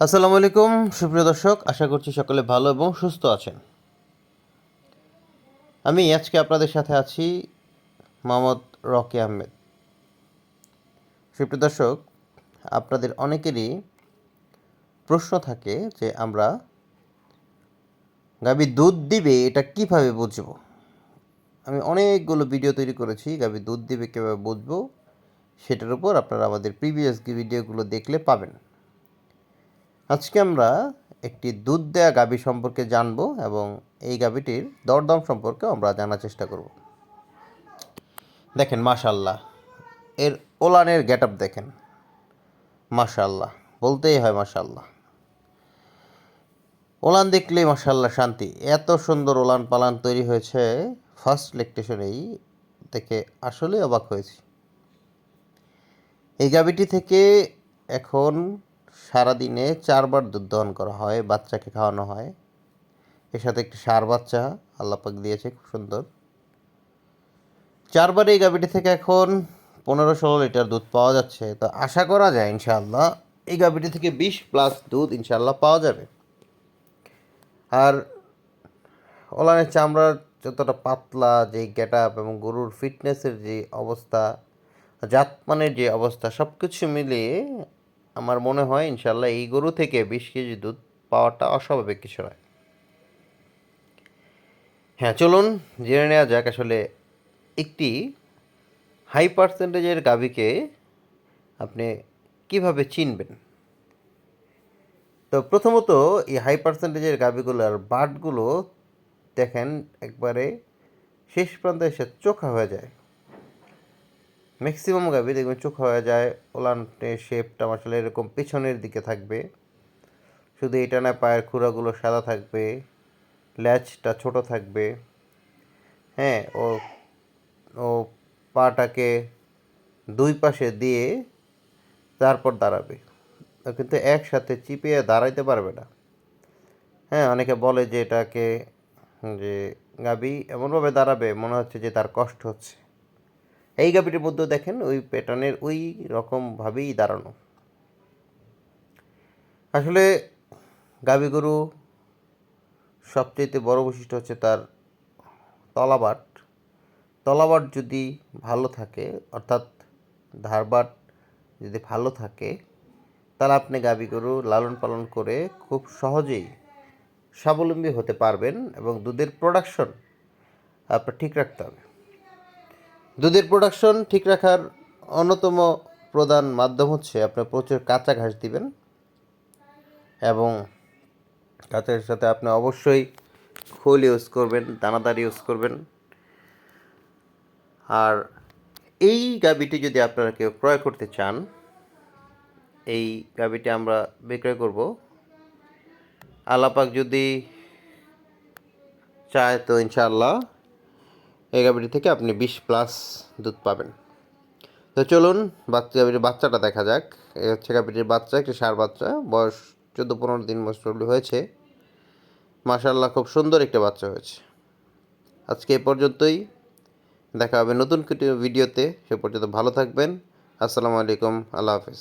আসসালামু আলাইকুম, সুপ্রিয় দর্শক, আশা করছি সকলে ভালো এবং সুস্থ আছেন। আমি আজকে আপনাদের সাথে আছি মোহাম্মদ রকি আহমেদ। সুপ্রিয় দর্শক, আপনাদের অনেকেরই প্রশ্ন থাকে যে আমরা গাভী দুধ দিবে এটা কীভাবে বুঝব? আমি অনেকগুলো ভিডিও তৈরি করেছি গাভী দুধ দিবে কীভাবে বুঝব, সেটার উপর আপনারা আমাদের প্রিভিয়াস ভিডিওগুলো দেখলে পাবেন। আজকে আমরা একটি দুধ দেয়া গাভী সম্পর্কে জানব এবং এই গাভীটির দরদাম সম্পর্কে আমরা জানার চেষ্টা করব। দেখেন মাশাল্লাহ এর ওলানের গেট আপ দেখেন। মাশাল্লাহ বলতেই হয় মাশাল্লাহ ওলান দেখলেই মাশাল্লাহ শান্তি। এত সুন্দর ওলান পালান তৈরি হয়েছে ফার্স্ট লেকটেশনেই দেখে আসলেই অবাক হয়েছি। এই গাভীটি থেকে এখন সারাদিনে চারবার দুধ দহন করা হয়, বাচ্চাকে খাওয়ানো হয়। এর সাথে একটি সার বাচ্চা আল্লাপাক দিয়েছে, খুব সুন্দর। চারবার এই গাভীটি থেকে এখন পনেরো ষোলো লিটার দুধ পাওয়া যাচ্ছে। তো আশা করা যায় ইনশাআল্লাহ এই গাভীটি থেকে বিশ প্লাস দুধ ইনশাআল্লাহ পাওয়া যাবে। আর ওলানের চামড়ার যতটা পাতলা যে গেট আপ এবং গরুর ফিটনেসের যে অবস্থা জাতমানের যে অবস্থা সব কিছু মিলিয়ে আমার মনে হয় ইনশাল্লাহ এই গরু থেকে বিশ কেজি দুধ পাওয়াটা অস্বাভাবিক কিছু নয়। হ্যাঁ চলুন জেনে নেওয়া যাক আসলে একটি হাই পার্সেন্টেজের গাভীকে আপনি কীভাবে চিনবেন? তো প্রথমত এই হাই পার্সেন্টেজের গাভীগুলোর বাটগুলো দেখেন একবারে শেষ প্রান্তে এসে চোখা হয়ে যায়। ম্যাক্সিমাম গাভি দেখবেন চোখ হয়ে যায় ওলানের শেপটা আসলে এরকম পেছনের দিকে থাকবে। শুধু এটা না, পায়ের খুঁড়াগুলো সাদা থাকবে, ল্যাচটা ছোট থাকবে। হ্যাঁ ও ও পাটাকে দুই পাশে দিয়ে তারপর দাঁড়াবে। কিন্তু একসাথে চিপিয়ে দাঁড়াইতে পারবে না। হ্যাঁ অনেকে বলে যে এটাকে, যে গাবি এমনভাবে দাঁড়াবে, মনে হচ্ছে যে তার কষ্ট হচ্ছে। এই গাবিটির মধ্যে দেখেন ওই প্যাটার্নের ওই রকমভাবেই দাঁড়ানো। আসলে গাভী গরু সবচেয়ে বড় বৈশিষ্ট্য হচ্ছে তার তলাবাট। তলাবাট যদি ভালো থাকে, অর্থাৎ ধারবাট যদি ভালো থাকে, তাহলে আপনি গাভী গরু লালন পালন করে খুব সহজেই স্বাবলম্বী হতে পারবেন এবং দুধের প্রোডাকশন আপনার ঠিক রাখতে হবে। দুধের প্রোডাকশন ঠিক রাখার অন্যতম প্রধান মাধ্যম হচ্ছে আপনার প্রচুর কাঁচা ঘাস দিবেন এবং কাঁচা কাঁচার সাথে আপনি অবশ্যই খোল ইউজ করবেন, দানাদার ইউজ করবেন। আর এই গাবিটি যদি আপনারা কেউ ক্রয় করতে চান, এই গাবিটি আমরা বিক্রয় করব। আলাপাক যদি চায় তো ইনশাআল্লাহ এই থেকে আপনি বিশ প্লাস দুধ পাবেন। তো চলুন বাচ্চা বাচ্চাটা দেখা যাক। হচ্ছে গাভীটির বাচ্চা, একটি সার বাচ্চা। বয়স চোদ্দ পনেরো দিন মোস্টলি হয়েছে। মাশাল্লাহ খুব সুন্দর একটা বাচ্চা হয়েছে। আজকে এ পর্যন্তই। দেখা হবে নতুন ভিডিওতে। সে পর্যন্ত ভালো থাকবেন। আসসালামু আলাইকুম। আল্লাহ হাফেজ।